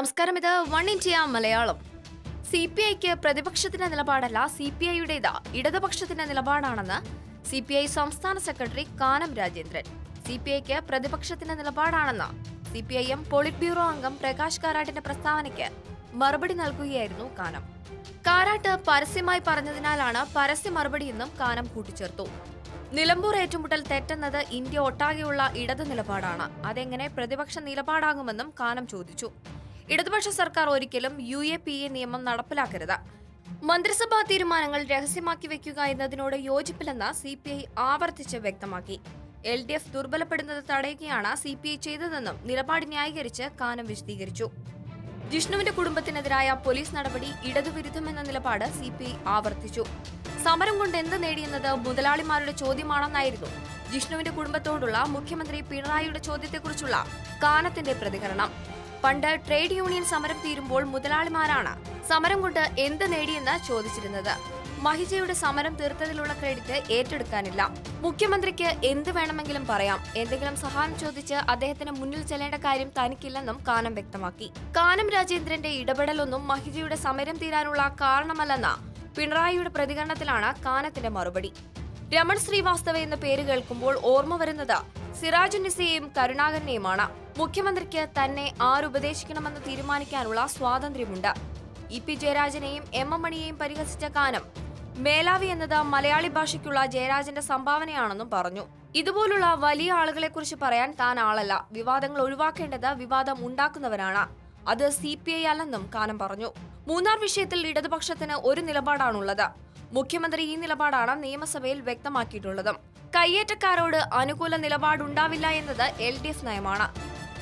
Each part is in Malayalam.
നമസ്കാരം. ഇത് one India Malayalam. C P ഐക്ക് പ്രതിപക്ഷത്തിന്റെ നിലപാടല്ല സി പി ഐയുടേത് ഇടതുപക്ഷത്തിന്റെ നിലപാടാണെന്ന് സി പി ഐ സംസ്ഥാന secretary Kanam Rajendran. C P ഐക്ക് പ്രതിപക്ഷത്തിന്റെ നിലപാടാണെന്ന് C P I M politburo അംഗം പ്രകാശ് കാരാട്ടിന്റെ പ്രസ്താവനയ്ക്ക് മറുപടി നൽകുകയായിരുന്നു കാനം. കാരാട്ട് പരസ്യമായി പറഞ്ഞതിനാലാണ് പരസ്യ മറുപടിയെന്നും കാനം കൂട്ടിച്ചേർത്തു. നിലമ്പൂർ ഏറ്റുമുട്ടൽ തെറ്റെന്നത് ഇന്ത്യ ഒട്ടാകെയുള്ള ഇടതു നിലപാടാണ് അതെങ്ങനെ പ്രതിപക്ഷ നിലപാടാകുമെന്നും കാനം ചോദിച്ചു. ഇടതുപക്ഷ സർക്കാർ ഒരിക്കലും യു എ പി എ നിയമം നടപ്പിലാക്കരുത്. മന്ത്രിസഭാ തീരുമാനങ്ങൾ രഹസ്യമാക്കി വെക്കുക എന്നതിനോട് യോജിപ്പില്ലെന്ന് സി പി ഐ ആവർത്തിച്ച് വ്യക്തമാക്കി. എൽ ഡി എഫ് ദുർബലപ്പെടുന്നത് തടയുകയാണ് സി പി ഐ ചെയ്തതെന്നും നിലപാട് ന്യായീകരിച്ച് കാനം വിശദീകരിച്ചു. ജിഷ്ണുവിന്റെ കുടുംബത്തിനെതിരായ പോലീസ് നടപടി ഇടതുവിരുദ്ധമെന്ന നിലപാട് സി പി ഐ ആവർത്തിച്ചു. സമരം കൊണ്ട് എന്ത് നേടിയെന്നത് മുതലാളിമാരുടെ ചോദ്യമാണെന്നായിരുന്നു ജിഷ്ണുവിന്റെ കുടുംബത്തോടുള്ള മുഖ്യമന്ത്രി പിണറായിയുടെ ചോദ്യത്തെക്കുറിച്ചുള്ള കാനത്തിന്റെ പ്രതികരണം. പണ്ട് ട്രേഡ് യൂണിയൻ സമരം തീരുമ്പോൾ മുതലാളിമാരാണ് സമരം കൊണ്ട് എന്ത് നേടിയെന്ന് ചോദിച്ചിരുന്നത്. മഹിജയുടെ സമരം തീർത്തതിലുള്ള ക്രെഡിറ്റ് ഏറ്റെടുക്കാനില്ല. മുഖ്യമന്ത്രിക്ക് എന്ത് വേണമെങ്കിലും പറയാം. എന്തെങ്കിലും സഹായം ചോദിച്ച് അദ്ദേഹത്തിന് മുന്നിൽ ചെല്ലേണ്ട കാര്യം തനിക്കില്ലെന്നും കാനം വ്യക്തമാക്കി. കാനം രാജേന്ദ്രന്റെ ഇടപെടലൊന്നും മഹിജയുടെ സമരം തീരാനുള്ള കാരണമല്ലെന്ന പിണറായിയുടെ പ്രതികരണത്തിലാണ് കാനത്തിന്റെ മറുപടി. രമൺ ശ്രീവാസ്തവ എന്ന പേര് കേൾക്കുമ്പോൾ ഓർമ്മ വരുന്നത് സിറാജുന്നിസയെയും കരുണാകരനെയുമാണ്. മുഖ്യമന്ത്രിക്ക് തന്നെ ആരുപദേശിക്കണമെന്ന് തീരുമാനിക്കാനുള്ള സ്വാതന്ത്ര്യമുണ്ട്. ഇ പി ജയരാജനെയും എം എം മണിയെയും പരിഹസിച്ച കാനം മേലാവി എന്നത് മലയാളി ഭാഷയ്ക്കുള്ള ജയരാജന്റെ സംഭാവനയാണെന്നും പറഞ്ഞു. ഇതുപോലുള്ള വലിയ ആളുകളെക്കുറിച്ച് പറയാൻ താൻ ആളല്ല. വിവാദങ്ങൾ ഒഴിവാക്കേണ്ടത് വിവാദം ഉണ്ടാക്കുന്നവരാണ്. അത് സി പി ഐ അല്ലെന്നും കാനം പറഞ്ഞു. മൂന്നാർ വിഷയത്തിൽ ഇടതുപക്ഷത്തിന് ഒരു നിലപാടാണുള്ളത്. മുഖ്യമന്ത്രി ഈ നിലപാടാണ് നിയമസഭയിൽ വ്യക്തമാക്കിയിട്ടുള്ളതും. കയ്യേറ്റക്കാരോട് അനുകൂല നിലപാടുണ്ടാവില്ല എന്നത് എൽ ഡി എഫ് നയമാണ്.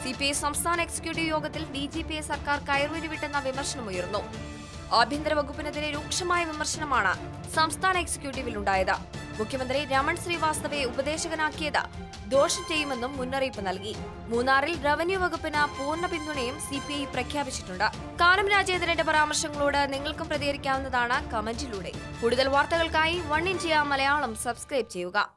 സി പി ഐ സംസ്ഥാന എക്സിക്യൂട്ടീവ് യോഗത്തിൽ ഡി ജി പി ഐ സർക്കാർ കയറുവരി വിട്ടെന്ന വിമർശനമുയർന്നു ആഭ്യന്തര വകുപ്പിനെതിരെ രൂക്ഷമായ വിമർശനമാണ് സംസ്ഥാന എക്സിക്യൂട്ടീവിൽ ഉണ്ടായത്. മുഖ്യമന്ത്രി രമൺ ശ്രീവാസ്തവയെ ഉപദേശകനാക്കിയത് ദോഷം ചെയ്യുമെന്നും മുന്നറിയിപ്പ് നൽകി. മൂന്നാറിൽ റവന്യൂ വകുപ്പിന് പൂർണ പിന്തുണയും സി പി ഐ പ്രഖ്യാപിച്ചിട്ടുണ്ട്. കാനം രാജേന്ദ്രന്റെ പരാമർശങ്ങളോട് നിങ്ങൾക്കും പ്രതികരിക്കാവുന്നതാണ് കമന്റിലൂടെ. കൂടുതൽ വാർത്തകൾക്കായി വൺ ഇന്ത്യ മലയാളം സബ്സ്ക്രൈബ് ചെയ്യുക.